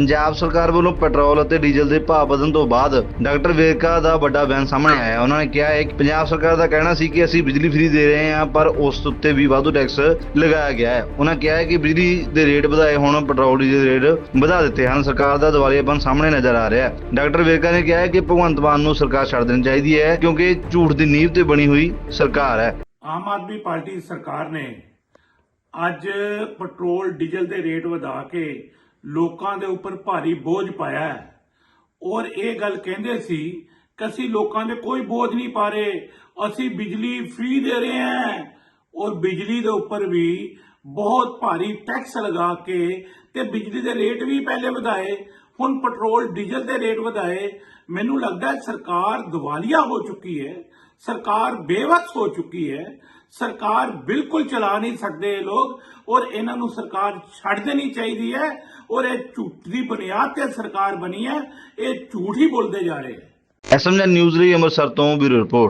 ਪੰਜਾਬ ਸਰਕਾਰ ਵੱਲੋਂ ਪੈਟਰੋਲ ਅਤੇ ਡੀਜ਼ਲ ਦੇ ਭਾਅ ਵਧਣ ਤੋਂ ਬਾਅਦ ਡਾਕਟਰ ਵੇਰਕਾ ਦਾ ਵੱਡਾ ਬਿਆਨ ਸਾਹਮਣੇ ਆਇਆ ਉਹਨਾਂ ਨੇ ਕਿਹਾ ਹੈ ਕਿ ਪੰਜਾਬ ਸਰਕਾਰ ਦਾ ਕਹਿਣਾ ਸੀ ਕਿ ਅਸੀਂ ਬਿਜਲੀ ਫ੍ਰੀ ਦੇ ਰਹੇ ਹਾਂ, ਪਰ ਉਸ ਉੱਤੇ ਵੀ ਵਾਧੂ ਟੈਕਸ ਲਗਾਇਆ ਗਿਆ ਹੈ। ਉਹਨਾਂ ਕਿਹਾ ਹੈ ਕਿ ਬਿਜਲੀ ਦੇ ਰੇਟ ਵਧਾਏ ਹੁਣ, ਪੈਟਰੋਲ, ਡੀਜ਼ਲ ਦੇ ਰੇਟ ਵਧਾ ਦਿੱਤੇ ਹਨ। ਸਰਕਾਰ ਦਾ ਦਿਵਾਲੀਆਪਨ ਸਾਹਮਣੇ ਨਜ਼ਰ ਆ ਰਿਹਾ ਹੈ। ਡਾਕਟਰ ਵੇਰਕਾ ਨੇ ਕਿਹਾ ਹੈ ਕਿ ਭਗਵੰਤ ਮਾਨ ਨੂੰ ਸਰਕਾਰ ਛੱਡ ਦੇਣੀ ਚਾਹੀਦੀ ਹੈ, ਕਿਉਂਕਿ ਝੂਠ ਦੀ ਨੀਂਹ ਤੇ ਬਣੀ ਹੋਈ ਸਰਕਾਰ ਹੈ। ਆਮ ਆਦਮੀ ਪਾਰਟੀ ਸਰਕਾਰ ਨੇ ਅੱਜ ਪੈਟਰੋਲ, ਡੀਜ਼ਲ ਦੇ ਰੇਟ ਵਧਾ ਕੇ ਲੋਕਾਂ ਦੇ ਉੱਪਰ ਭਾਰੀ ਬੋਝ ਪਾਇਆ ਹੈ। ਔਰ ਇਹ ਗੱਲ ਕਹਿੰਦੇ ਸੀ ਕਿ ਅਸੀਂ ਲੋਕਾਂ ਦੇ ਕੋਈ ਬੋਝ ਨਹੀਂ ਪਾ ਰਹੇ। ਅਸੀਂ ਬਿਜਲੀ ਫ੍ਰੀ ਦੇ ਰਹੇ ਹਾਂ। ਔਰ ਬਿਜਲੀ ਦੇ ਉੱਪਰ ਵੀ ਬਹੁਤ ਭਾਰੀ ਟੈਕਸ ਲਗਾ ਕੇ ਤੇ ਬਿਜਲੀ ਦੇ ਰੇਟ ਵੀ ਪਹਿਲੇ ਵਧਾਏ, ਹੁਣ ਪੈਟਰੋਲ ਡੀਜ਼ਲ ਦੇ ਰੇਟ ਵਧਾਏ। ਮੈਨੂੰ ਲੱਗਦਾ ਸਰਕਾਰ ਦਿਵਾਲੀਆ ਹੋ ਚੁੱਕੀ ਹੈ। ਸਰਕਾਰ ਬੇਵਕਤ ਹੋ ਚੁੱਕੀ ਹੈ। ਸਰਕਾਰ ਬਿਲਕੁਲ ਚਲਾ ਨਹੀਂ ਸਕਦੇ ਇਹ ਲੋਕ ਔਰ ਇਹਨਾਂ ਨੂੰ ਸਰਕਾਰ ਛੱਡ ਦੇਣੀ ਚਾਹੀਦੀ ਹੈ ਔਰ ਇਹ ਝੂਠ ਦੀ ਬੁਨਿਆਦ ਤੇ ਸਰਕਾਰ ਬਣੀ ਹੈ, ਇਹ ਝੂਠ ਹੀ ਬੋਲਦੇ ਜਾ ਰਹੇ ਹੈ। ਨਿਊਜ਼ ਲਈ ਅੰਮ੍ਰਿਤਸਰ ਤੋਂ ਬਿਊਰੋ ਰਿਪੋਰਟ।